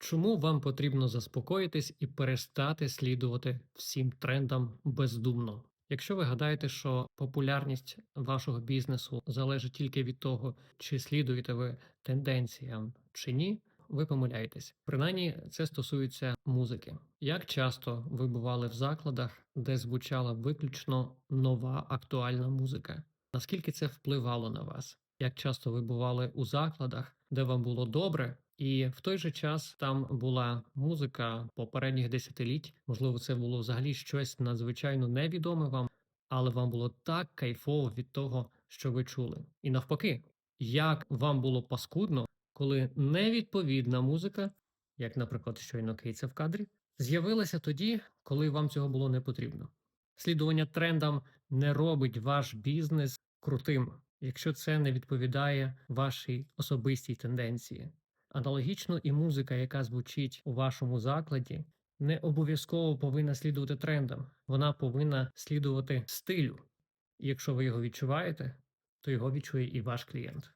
Чому вам потрібно заспокоїтись і перестати слідувати всім трендам бездумно? Якщо ви гадаєте, що популярність вашого бізнесу залежить тільки від того, чи слідуєте ви тенденціям чи ні, ви помиляєтесь. Принаймні, це стосується музики. Як часто ви бували в закладах, де звучала виключно нова актуальна музика? Наскільки це впливало на вас? Як часто ви бували у закладах, де вам було добре, і в той же час там була музика попередніх десятиліть? Можливо, це було взагалі щось надзвичайно невідоме вам, але вам було так кайфово від того, що ви чули. І навпаки, як вам було паскудно, коли невідповідна музика, як, наприклад, щойно Кейтса в кадрі, з'явилася тоді, коли вам цього було не потрібно. Слідування трендам не робить ваш бізнес крутим, якщо це не відповідає вашій особистій тенденції. Аналогічно і музика, яка звучить у вашому закладі, не обов'язково повинна слідувати трендам, вона повинна слідувати стилю. І якщо ви його відчуваєте, то його відчує і ваш клієнт.